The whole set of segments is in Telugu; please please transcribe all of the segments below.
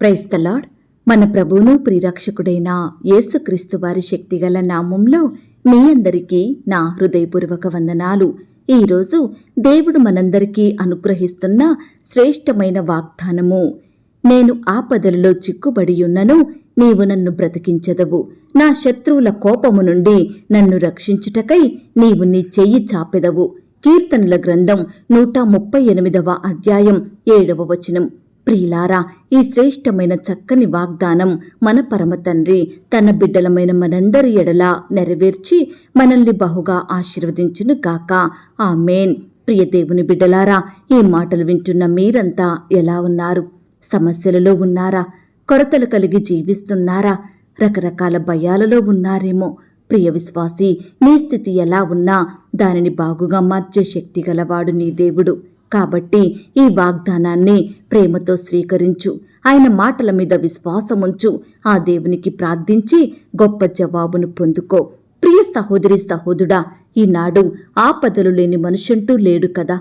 క్రైస్తలాడ్ మన ప్రభువును ప్రిరక్షకుడైన యేసుక్రీస్తు వారి శక్తిగల నామంలో మీ అందరికీ నా హృదయపూర్వక వందనాలు. ఈరోజు దేవుడు మనందరికీ అనుగ్రహిస్తున్న శ్రేష్టమైన వాగ్దానము. నేను ఆపదలలో చిక్కుబడియున్నను నీవు నన్ను బ్రతికించదవు. నా శత్రువుల కోపము నుండి నన్ను రక్షించుటకై నీవు నీ చెయ్యి చాపెదవు. కీర్తనల గ్రంథం నూట ముప్పై ఎనిమిదవ అధ్యాయం ఏడవ వచనం. ప్రియులారా ఈ శ్రేష్టమైన చక్కని వాగ్దానం మన పరమ తండ్రి తన బిడ్డలమైన మనందరి ఎడల నెరవేర్చి మనల్ని బహుగా ఆశీర్వదించును గాక. ఆమెన్. ప్రియ దేవుని బిడ్డలారా ఈ మాటలు వింటున్న మీరంతా ఎలా ఉన్నారు? సమస్యలలో ఉన్నారా? కొరతలు కలిగి జీవిస్తున్నారా? రకరకాల భయాలలో ఉన్నారేమో? ప్రియ విశ్వాసి నీ స్థితి ఎలా ఉన్నా దానిని బాగుగా మార్చే శక్తి గలవాడు నీ దేవుడు. కాబట్టి ఈ వాగ్దానాన్ని ప్రేమతో స్వీకరించు. ఆయన మాటల మీద విశ్వాసముంచు. ఆ దేవునికి ప్రార్థించి గొప్ప జవాబును పొందుకో. ప్రియ సహోదరి సహోదుడా ఈనాడు ఆపదలు లేని మనుషంటూ లేడు కదా.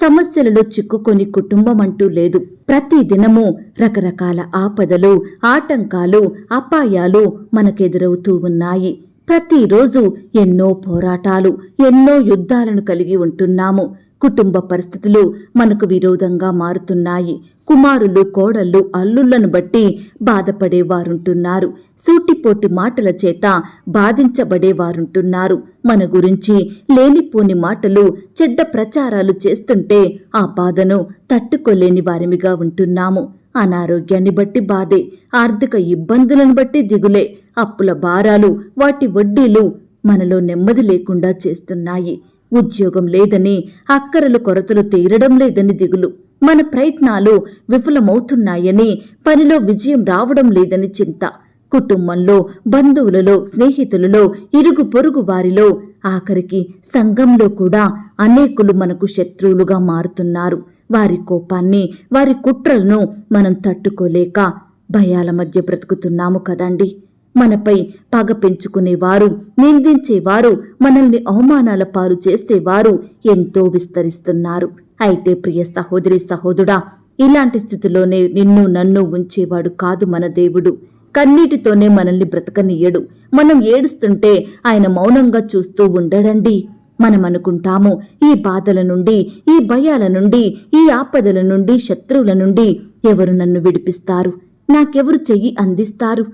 సమస్యలలో చిక్కుకొని కుటుంబం అంటూ లేదు. ప్రతి దినము రకరకాల ఆపదలు ఆటంకాలు అపాయాలు మనకెదురవుతూ ఉన్నాయి. ప్రతిరోజు ఎన్నో పోరాటాలు ఎన్నో యుద్ధాలను కలిగి ఉంటున్నాము. కుటుంబ పరిస్థితులు మనకు విరోధంగా మారుతున్నాయి. కుమారులు కోడళ్ళు అల్లుళ్ళను బట్టి బాధపడేవారుంటున్నారు. సూటిపోటి మాటల చేత బాధించబడేవారుంటున్నారు. మన గురించి లేనిపోని మాటలు చెడ్డ ప్రచారాలు చేస్తుంటే ఆ బాధను తట్టుకోలేని వారిమిగా ఉంటున్నాము. అనారోగ్యాన్ని బట్టి బాధే ఆర్థిక ఇబ్బందులను బట్టి దిగులే. అప్పుల భారాలు వాటి వడ్డీలు మనలో నెమ్మది లేకుండా చేస్తున్నాయి. ఉద్యోగం లేదని అక్కరలు కొరతలు తీరడం లేదని దిగులు. మన ప్రయత్నాలు విఫలమవుతున్నాయని పనిలో విజయం రావడం లేదని చింత. కుటుంబంలో బంధువులలో స్నేహితులలో ఇరుగు పొరుగు వారిలో ఆఖరికి సంఘంలో కూడా అనేకులు మనకు శత్రువులుగా మారుతున్నారు. వారి కోపాన్ని వారి కుట్రలను మనం తట్టుకోలేక భయాల మధ్య బ్రతుకుతున్నాము కదండి. మనపై పగ పెంచుకునేవారు నిందించేవారు మనల్ని అవమానాల పాలు చేసేవారు ఎంతో విస్తరిస్తున్నారు. అయితే ప్రియ సహోదరి సహోదుడా ఇలాంటి స్థితిలోనే నిన్ను నన్ను ఉంచేవాడు కాదు మన దేవుడు. కన్నీటితోనే మనల్ని బ్రతకనీయడు. మనం ఏడుస్తుంటే ఆయన మౌనంగా చూస్తూ ఉండడండి. మనం అనుకుంటాము ఈ బాధల నుండి ఈ భయాల నుండి ఈ ఆపదల నుండి శత్రువుల నుండి ఎవరు నన్ను విడిపిస్తారు? నాకెవరు చెయ్యి అందిస్తారు?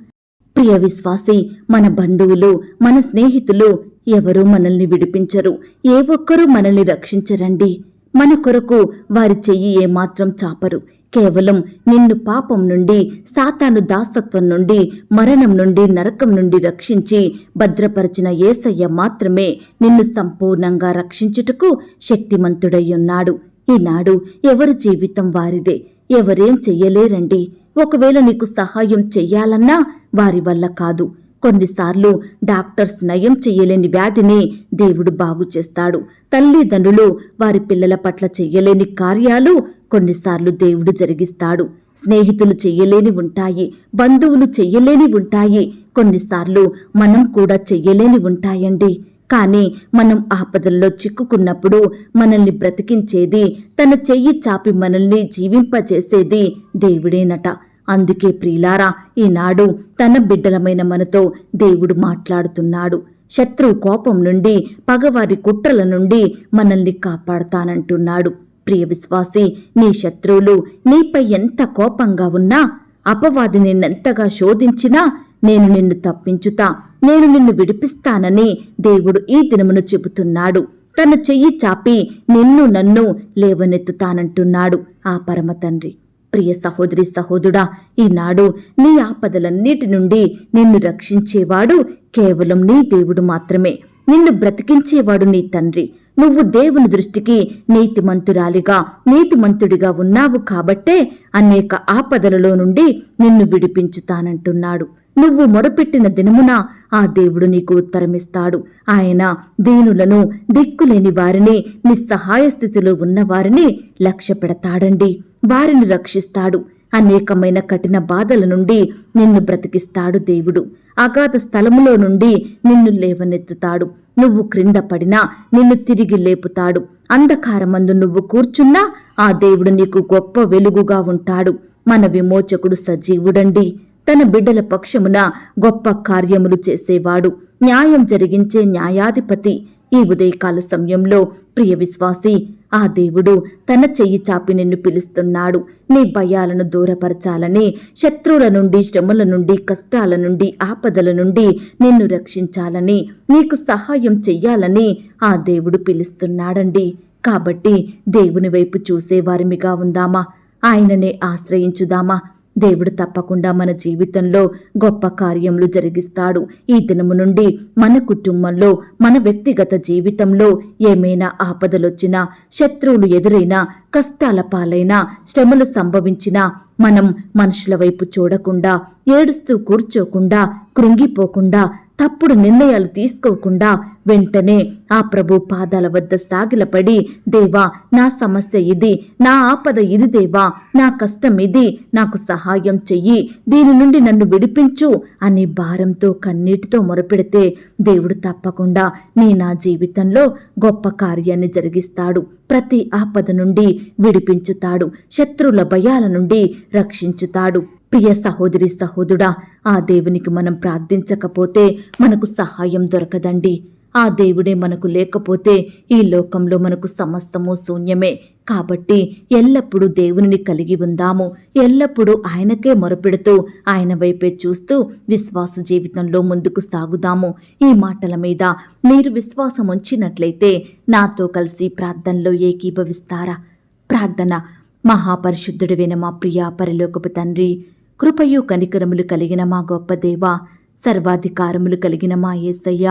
ప్రియ విశ్వాసి మన బంధువులు మన స్నేహితులు ఎవరూ మనల్ని విడిపించరు. ఏ ఒక్కరూ మనల్ని రక్షించరండి. మన కొరకు వారి చెయ్యి ఏమాత్రం చాపరు. కేవలం నిన్ను పాపం నుండి సాతాను దాసత్వం నుండి మరణం నుండి నరకం నుండి రక్షించి భద్రపరిచిన ఏసయ్య మాత్రమే నిన్ను సంపూర్ణంగా రక్షించుటకు శక్తిమంతుడయ్యున్నాడు ఈనాడు ఎవరి జీవితం వారిదే. ఎవరేం చెయ్యలేరండి. ఒకవేళ నీకు సహాయం చెయ్యాలన్నా వారి వల్ల కాదు. కొన్నిసార్లు డాక్టర్స్ నయం చెయ్యలేని వ్యాధిని దేవుడు బాగు చేస్తాడు. తల్లిదండ్రులు వారి పిల్లల పట్ల చెయ్యలేని కార్యాలు కొన్నిసార్లు దేవుడు జరిగిస్తాడు. స్నేహితులు చెయ్యలేని ఉంటాయి. బంధువులు చెయ్యలేని ఉంటాయి. కొన్నిసార్లు మనం కూడా చెయ్యలేని ఉంటాయండి. కానీ మనం ఆపదల్లో చిక్కుకున్నప్పుడు మనల్ని బ్రతికించేది తన చెయ్యి చాపి మనల్ని జీవింపచేసేది దేవుడేనట. అందుకే ప్రియులారా ఈనాడు తన బిడ్డలమైన మనతో దేవుడు మాట్లాడుతున్నాడు. శత్రువు కోపం నుండి పగవారి కుట్రల నుండి మనల్ని కాపాడుతానంటున్నాడు. ప్రియ విశ్వాసి నీ శత్రువులు నీపై ఎంత కోపంగా ఉన్నా అపవాది నిన్నెంతగా శోధించినా నేను నిన్ను తప్పించుతా నేను నిన్ను విడిపిస్తానని దేవుడు ఈ దినమును చెబుతున్నాడు. తన చెయ్యి చాపి నిన్ను నన్ను లేవనెత్తుతానంటున్నాడు. ఆ పరమ తండ్రి ప్రియ సహోదరి సహోదుడా ఈనాడు నీ ఆపదలన్నిటి నుండి నిన్ను రక్షించేవాడు కేవలం నీ దేవుడు మాత్రమే. నిన్ను బ్రతికించేవాడు నీ తండ్రి. నువ్వు దేవుని దృష్టికి నీతిమంతురాలిగా నీతిమంతుడిగా ఉన్నావు కాబట్టే అనేక ఆపదలలో నుండి నిన్ను విడిపించుతానంటున్నాడు. నువ్వు మొరపెట్టిన దినమున ఆ దేవుడు నీకు ఉత్తరమిస్తాడు. ఆయన దీనులను దిక్కులేని వారిని నిస్సహాయ స్థితిలో ఉన్న వారిని లక్ష్య పెడతాడండి వారిని రక్షిస్తాడు. అనేకమైన కఠిన బాధల నుండి నిన్ను బ్రతికిస్తాడు దేవుడు. అగాధ స్థలములో నుండి నిన్ను లేవనెత్తుతాడు. నువ్వు క్రింద పడినా నిన్ను తిరిగి లేపుతాడు. అంధకారమందు నువ్వు కూర్చున్నా ఆ దేవుడు నీకు గొప్ప వెలుగుగా ఉంటాడు. మన విమోచకుడు సజీవుడండి. తన బిడ్డల పక్షమున గొప్ప కార్యములు చేసేవాడు. న్యాయం జరిగించే న్యాయాధిపతి ఈ ఉదయకాల సమయంలో. ప్రియ విశ్వాసి ఆ దేవుడు తన చెయ్యి చాపి నిన్ను పిలుస్తున్నాడు. నీ భయాలను దూరపరచాలని శత్రువుల నుండి శ్రమల నుండి కష్టాల నుండి ఆపదల నుండి నిన్ను రక్షించాలని నీకు సహాయం చెయ్యాలని ఆ దేవుడు పిలుస్తున్నాడండి. కాబట్టి దేవుని వైపు చూసే వారిమిగా ఉందామా? ఆయననే ఆశ్రయించుదామా? దేవుడు తప్పకుండా మన జీవితంలో గొప్ప కార్యములు జరిగిస్తాడు. ఈ దినము నుండి మన కుటుంబంలో మన వ్యక్తిగత జీవితంలో ఏమైనా ఆపదలొచ్చినా శత్రువులు ఎదురైనా కష్టాల పాలైనా శ్రమలు సంభవించినా మనం మనుషుల వైపు చూడకుండా ఏడుస్తూ కూర్చోకుండా కృంగిపోకుండా తప్పుడు నిర్ణయాలు తీసుకోకుండా వెంటనే ఆ ప్రభు పాదాల వద్ద సాగిలపడి దేవా నా సమస్య ఇది నా ఆపద ఇది దేవా నా కష్టం ఇది నాకు సహాయం చెయ్యి దీని నుండి నన్ను విడిపించు అని భారంతో కన్నీటితో మొరపెడితే దేవుడు తప్పకుండా నీ నా జీవితంలో గొప్ప కార్యాన్ని జరిగిస్తాడు. ప్రతి ఆపద నుండి విడిపించుతాడు. శత్రువుల భయాల నుండి రక్షించుతాడు. ప్రియ సహోదరి సహోదుడా ఆ దేవునికి మనం ప్రార్థించకపోతే మనకు సహాయం దొరకదండి. ఆ దేవుడే మనకు లేకపోతే ఈ లోకంలో మనకు సమస్తము శూన్యమే. కాబట్టి ఎల్లప్పుడూ దేవునిని కలిగి ఉందాము. ఎల్లప్పుడూ ఆయనకే మొరపెడుతూ ఆయన వైపే చూస్తూ విశ్వాస జీవితంలో ముందుకు సాగుదాము. ఈ మాటల మీద మీరు విశ్వాసం ఉంచినట్లయితే నాతో కలిసి ప్రార్థనలో ఏకీభవిస్తారా? ప్రార్థన మహాపరిశుద్ధుడివైన మా ప్రియ పరిలోకపు తండ్రి కృపయు కనికరములు కలిగిన మా గొప్ప దేవ సర్వాధికారములు కలిగిన మా యేసయ్య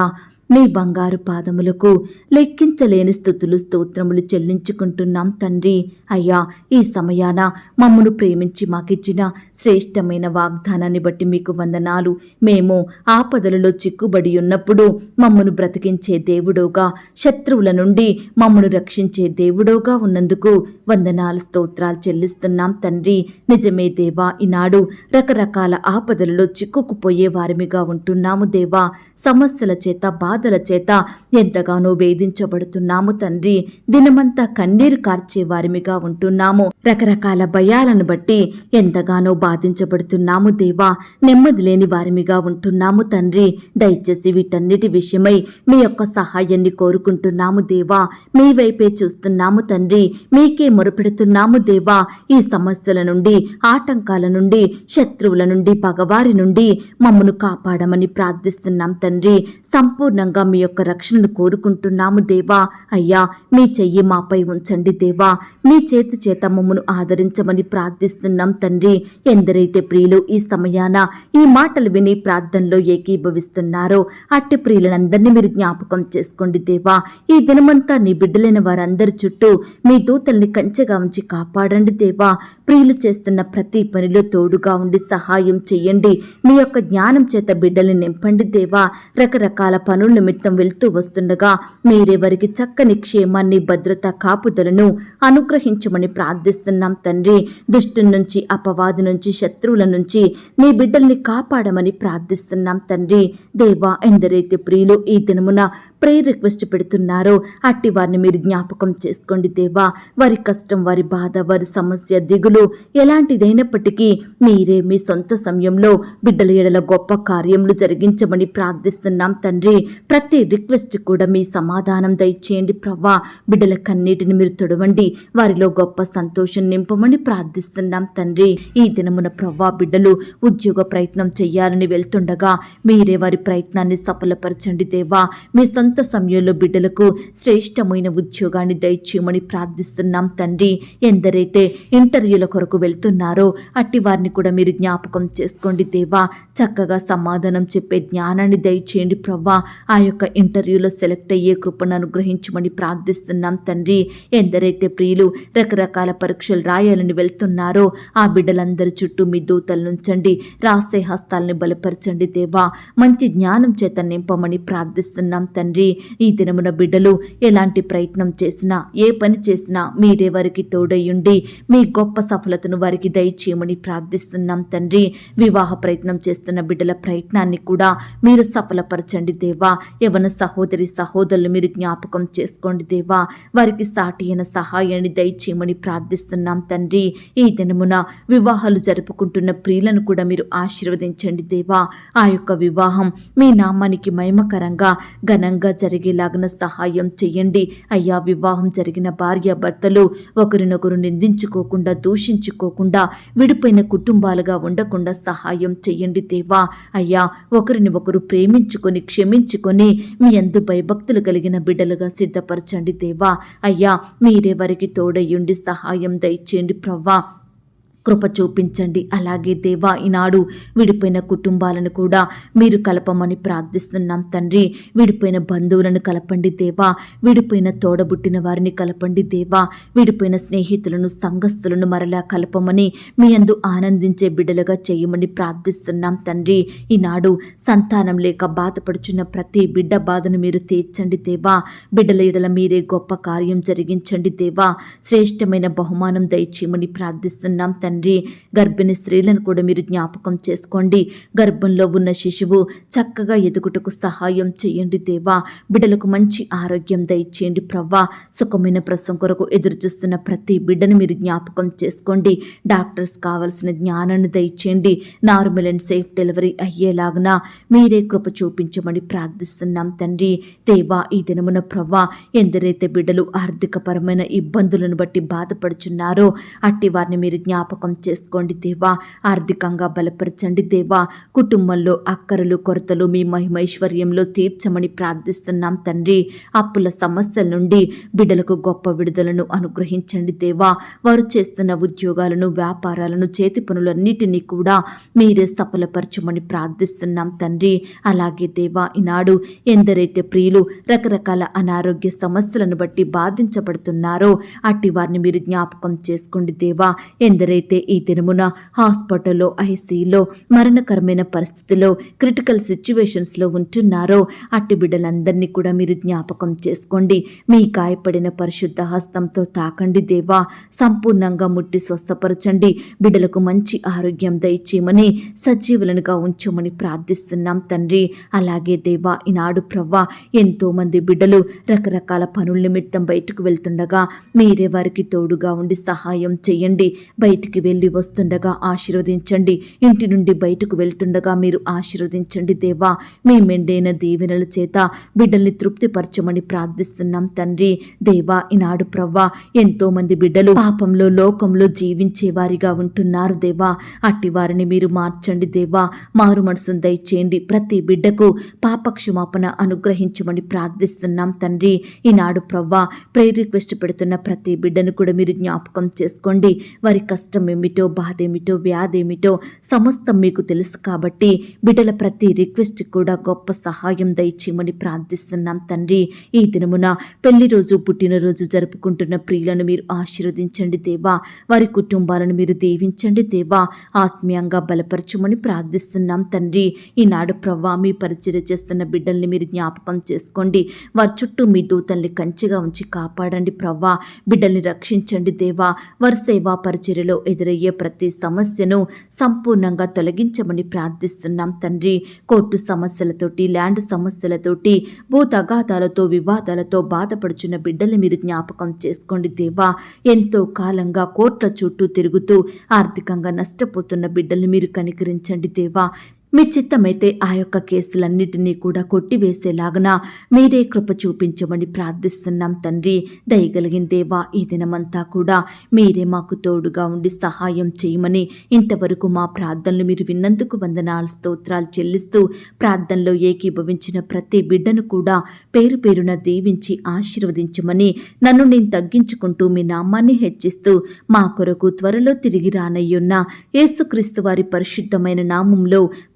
మీ బంగారు పాదములకు లెక్కించలేని స్థుతులు స్తోత్రములు చెల్లించుకుంటున్నాం తండ్రి. అయ్యా ఈ సమయాన మమ్మను ప్రేమించి మాకిచ్చిన శ్రేష్టమైన వాగ్దానాన్ని బట్టి మీకు వందనాలు. మేము ఆపదలలో చిక్కుబడి ఉన్నప్పుడు మమ్మను బ్రతికించే దేవుడోగా శత్రువుల నుండి మమ్మను రక్షించే దేవుడోగా ఉన్నందుకు వందనాలు స్తోత్రాలు చెల్లిస్తున్నాం తండ్రి. నిజమే దేవా ఈనాడు రకరకాల ఆపదలలో చిక్కుకుపోయే వారిమిగా ఉంటున్నాము దేవా. సమస్యల చేత బాధల చేత ఎంతగానో వేధించబడుతున్నాము తండ్రి. దినమంతా కన్నీరు కార్చే వారిమిగా ఉంటున్నాము. రకరకాల భయాలను బట్టి ఎంతగానో బాధించబడుతున్నాము దేవా. నెమ్మది లేని వారిమిగా ఉంటున్నాము తండ్రి. దయచేసి వీటన్నిటి విషయమై మీ యొక్క సహాయాన్ని కోరుకుంటున్నాము దేవా. మీ వైపే చూస్తున్నాము తండ్రి. మీకే మొరపెడుతున్నాము దేవా. ఈ సమస్యల నుండి ఆటంకాల నుండి శత్రువుల నుండి పగవారి నుండి మమ్మను కాపాడమని ప్రార్థిస్తున్నాం తండ్రి. సంపూర్ణ సంపూర్ణంగా మీ యొక్క రక్షణను కోరుకుంటున్నాము దేవా. అయ్యా మీ చెయ్యి మాపై ఉంచండి దేవా. మీ చేతి చేత మమ్మను ఆదరించమని ప్రార్థిస్తున్నాం తండ్రి. ఎందరైతే ప్రియులు ఈ సమయాన ఈ మాటలు విని ప్రార్థనలో ఏకీభవిస్తున్నారో అట్టి ప్రియులందరినీ మీరు జ్ఞాపకం చేసుకోండి దేవా. ఈ దినమంతా నీ బిడ్డలైన వారందరి చుట్టూ మీ దూతల్ని కంచెగా ఉంచి కాపాడండి దేవా. ప్రియులు చేస్తున్న ప్రతి పనిలో తోడుగా ఉండి సహాయం చెయ్యండి మీ యొక్క జ్ఞానం చేత బిడ్డల్ని నింపండి దేవా. రకరకాల పనులు నిమిత్తం వెళ్తూ వస్తుండగా మీరెవరికి చక్కని క్షేమాన్ని భద్రత కాపుదలను అనుగ్రహించమని ప్రార్థిస్తున్నాం తండ్రి. దుష్టు నుంచి అపవాది నుంచి శత్రువుల నుంచి నీ బిడ్డల్ని కాపాడమని ప్రార్థిస్తున్నాం తండ్రి. దేవా ఎందరైతే ప్రియులు ఈ దినమున ప్రేయర్ రిక్వెస్ట్ పెడుతున్నారో అట్టి వారిని మీరు జ్ఞాపకం చేసుకోండి దేవా. వారి కష్టం వారి బాధ వారి సమస్య దిగులు ఎలాంటిదైనప్పటికీ మీరే మీ సొంత సమయంలో బిడ్డల ఎడల గొప్ప కార్యములు జరిగించమని ప్రార్థిస్తున్నాం తండ్రి. ప్రతి రిక్వెస్ట్ కూడా మీ సమాధానం దయచేయండి ప్రవ్వా. బిడ్డల కన్నీటిని మీరు తొడవండి వారిలో గొప్ప సంతోషం నింపమని ప్రార్థిస్తున్నాం తండ్రి. ఈ దినమున ప్రవ్వా బిడ్డలు ఉద్యోగ ప్రయత్నం చేయాలని వెళ్తుండగా మీరే వారి ప్రయత్నాన్ని సఫలపరచండి దేవా. మీ సొంత సమయంలో బిడ్డలకు శ్రేష్టమైన ఉద్యోగాన్ని దయచేయమని ప్రార్థిస్తున్నాం తండ్రి. ఎందరైతే ఇంటర్వ్యూల కొరకు వెళ్తున్నారో అట్టి వారిని కూడా మీరు జ్ఞాపకం చేసుకోండి దేవా. చక్కగా సమాధానం చెప్పే జ్ఞానాన్ని దయచేయండి ప్రవ్వా. ఆ యొక్క ఇంటర్వ్యూలో సెలెక్ట్ అయ్యే కృపను అనుగ్రహించమని ప్రార్థిస్తున్నాం తండ్రి. ఎందరైతే ప్రియులు రకరకాల పరీక్షలు రాయాలని వెళ్తున్నారో ఆ బిడ్డలందరి చుట్టూ మీ దూతలు నుంచండి రాసే హస్తాలని బలపరచండి దేవా. మంచి జ్ఞానం చేత నింపమని ప్రార్థిస్తున్నాం తండ్రి. తండ్రి ఈ దినమున బిడ్డలు ఎలాంటి ప్రయత్నం చేసినా ఏ పని చేసినా మీరే వారికి తోడయ్యుండి మీ గొప్ప సఫలతను వారికి దయచేయమని ప్రార్థిస్తున్నాం తండ్రి. వివాహ ప్రయత్నం చేస్తున్న బిడ్డల ప్రయత్నాన్ని కూడా మీరు సఫలపరచండి దేవా. యవన సహోదరి సహోదరులు మీరు జ్ఞాపకం చేసుకోండి దేవా. వారికి సాటి అయిన సహాయాన్ని దయచేయమని ప్రార్థిస్తున్నాం తండ్రి. ఈ దినమున వివాహాలు జరుపుకుంటున్న ప్రియులను కూడా మీరు ఆశీర్వదించండి దేవా. ఆ యొక్క వివాహం మీ నామానికి మహిమకరంగా ఘనంగా జరిగేలాగిన సహాయం చెయ్యండి అయ్యా వివాహం జరిగిన భార్య భర్తలు ఒకరినొకరు నిందించుకోకుండా దూషించుకోకుండా విడిపోయిన కుటుంబాలుగా ఉండకుండా సహాయం చెయ్యండి దేవా. అయ్యా ఒకరిని ఒకరు ప్రేమించుకొని క్షమించుకొని మీ అందు భయభక్తులు కలిగిన బిడ్డలుగా సిద్ధపరచండి దేవా. అయ్యా మీరే వారికి తోడయ్యుండి సహాయం దయచేయండి ప్రవ్వా. కృప చూపించండి. అలాగే దేవా ఈనాడు విడిపోయిన కుటుంబాలను కూడా మీరు కలపమని ప్రార్థిస్తున్నాం తండ్రి. విడిపోయిన బంధువులను కలపండి దేవా. విడిపోయిన తోడబుట్టిన వారిని కలపండి దేవా. విడిపోయిన స్నేహితులను సంఘస్థులను మరలా కలపమని మీ అందు ఆనందించే బిడ్డలుగా చేయమని ప్రార్థిస్తున్నాం తండ్రి. ఈనాడు సంతానం లేక బాధపడుచున్న ప్రతి బిడ్డ బాధను మీరు తీర్చండి దేవా. బిడ్డల ఎడల మీరే గొప్ప కార్యం జరిగించండి దేవా. శ్రేష్టమైన బహుమానం దయచేయమని ప్రార్థిస్తున్నాం తండ్రి. తండ్రి గర్భిణీ స్త్రీలను కూడా మీరు జ్ఞాపకం చేసుకోండి. గర్భంలో ఉన్న శిశువు చక్కగా ఎదుగుటకు సహాయం చేయండి దేవా. బిడ్డలకు మంచి ఆరోగ్యం దయచేయండి ప్రవ్వా. సుఖమైన ప్రసవం కొరకు ఎదురు చూస్తున్న ప్రతి బిడ్డను మీరు జ్ఞాపకం చేసుకోండి. డాక్టర్స్ కావలసిన జ్ఞానాన్ని దయచేయండి. నార్మల్ అండ్ సేఫ్ డెలివరీ అయ్యేలాగున మీరే కృప చూపించమని ప్రార్థిస్తున్నాం తండ్రి. దేవా ఈ దినమున ప్రవ్వా ఎందరైతే బిడ్డలు ఆర్థికపరమైన ఇబ్బందులను బట్టి బాధపడుచున్నారో అట్టి వారిని మీరు జ్ఞాపకం చేసుకోండి దేవా. ఆర్థికంగా బలపరచండి దేవా. కుటుంబంలో అక్కరలు కొరతలు మీ మహిమైశ్వర్యంలో తీర్చమని ప్రార్థిస్తున్నాం తండ్రి. అప్పుల సమస్యల నుండి బిడ్డలకు గొప్ప విడుదలను అనుగ్రహించండి దేవా. వారు చేస్తున్న ఉద్యోగాలను వ్యాపారాలను చేతి పనులన్నిటినీ కూడా మీరే సఫలపరచమని ప్రార్థిస్తున్నాం తండ్రి. అలాగే దేవా ఈనాడు ఎందరైతే ప్రియులు రకరకాల అనారోగ్య సమస్యలను బట్టి బాధించబడుతున్నారో అట్టి వారిని మీరు జ్ఞాపకం చేసుకోండి దేవా. ఎందరైతే ఈ దినమున హాస్పిటల్లో ఐసీలో మరణకరమైన పరిస్థితిలో క్రిటికల్ సిచ్యువేషన్స్లో ఉంటున్నారో అట్టి బిడ్డలందరినీ కూడా మీరు జ్ఞాపకం చేసుకోండి. మీ గాయపడిన పరిశుద్ధ హస్తంతో తాకండి దేవా. సంపూర్ణంగా ముట్టి స్వస్థపరచండి. బిడ్డలకు మంచి ఆరోగ్యం దయచేయమని సజీవులనుగా ఉంచమని ప్రార్థిస్తున్నాం తండ్రి. అలాగే దేవా ఈనాడు ప్రవ్వా ఎంతో మంది బిడ్డలు రకరకాల పనుల నిమిత్తం బయటకు వెళ్తుండగా మీరే వారికి తోడుగా ఉండి సహాయం చేయండి. బయటికి వెళ్ళి వస్తుండగా ఆశీర్వదించండి. ఇంటి నుండి బయటకు వెళ్తుండగా మీరు ఆశీర్వదించండి దేవా. మీ మెండైన దీవెనల చేత బిడ్డల్ని తృప్తిపరచమని ప్రార్థిస్తున్నాం తండ్రి. దేవా ఈనాడు ప్రవ్వా ఎంతో మంది బిడ్డలు పాపంలో లోకంలో జీవించే వారిగా ఉంటున్నారు దేవా. అట్టి వారిని మీరు మార్చండి దేవా. మారు మనసును దయచేయండి. ప్రతి బిడ్డకు పాపక్షమాపణ అనుగ్రహించమని ప్రార్థిస్తున్నాం తండ్రి. ఈనాడు ప్రవ్వా ప్రేర్ రిక్వెస్ట్ పెడుతున్న ప్రతి బిడ్డను కూడా మీరు జ్ఞాపకం చేసుకోండి. వారి కష్టం ఏమిటో బాధ ఏమిటో వ్యాధి ఏమిటో సమస్తం మీకు తెలుసు కాబట్టి బిడ్డల ప్రతి రిక్వెస్ట్ కూడా గొప్ప సహాయం దయచేయమని ప్రార్థిస్తున్నాం తండ్రి. ఈ దినమున పెళ్ళి రోజు పుట్టినరోజు జరుపుకుంటున్న ప్రియులను మీరు ఆశీర్వదించండి దేవా. వారి కుటుంబాలను మీరు దీవించండి దేవా. ఆత్మీయంగా బలపరచమని ప్రార్థిస్తున్నాం తండ్రి. ఈనాడు ప్రవ్వా మీ పరిచర్య చేస్తున్న బిడ్డల్ని మీరు జ్ఞాపకం చేసుకోండి. వారి చుట్టూ మీ దూతల్ని కంచిగా ఉంచి కాపాడండి ప్రవ్వా. బిడ్డల్ని రక్షించండి దేవా. వారి సేవా పరిచర్యలో ఎదురయ్యే ప్రతి సమస్యను సంపూర్ణంగా తొలగించమని ప్రార్థిస్తున్నాం తండ్రి. కోర్టు సమస్యలతోటి ల్యాండ్ సమస్యలతోటి భూ తగాదాలతో వివాదాలతో బాధపడుచున్న బిడ్డల మీరు జ్ఞాపకం చేసుకోండి దేవా. ఎంతో కాలంగా కోర్టుల చుట్టూ తిరుగుతూ ఆర్థికంగా నష్టపోతున్న బిడ్డలు మీరు కనికరించండి దేవా. మీ చిత్తమైతే ఆ యొక్క కేసులన్నిటినీ కూడా కొట్టివేసేలాగన మీరే కృప చూపించమని ప్రార్థిస్తున్నాం తండ్రి. దయగలిగిన దేవా ఈ దినమంతా కూడా మీరే మాకు తోడుగా ఉండి సహాయం చేయమని ఇంతవరకు మా ప్రార్థనలు మీరు విన్నందుకు వందనాలు స్తోత్రాలు చెల్లిస్తూ ప్రార్థనలో ఏకీభవించిన ప్రతి బిడ్డను కూడా పేరు పేరున దీవించి ఆశీర్వదించమని నన్ను నేను తగ్గించుకుంటూ మీ నామాన్ని హెచ్చిస్తూ మా కొరకు త్వరలో తిరిగి రానయ్యున్న యేసుక్రీస్తు వారి పరిశుద్ధమైన నామంలో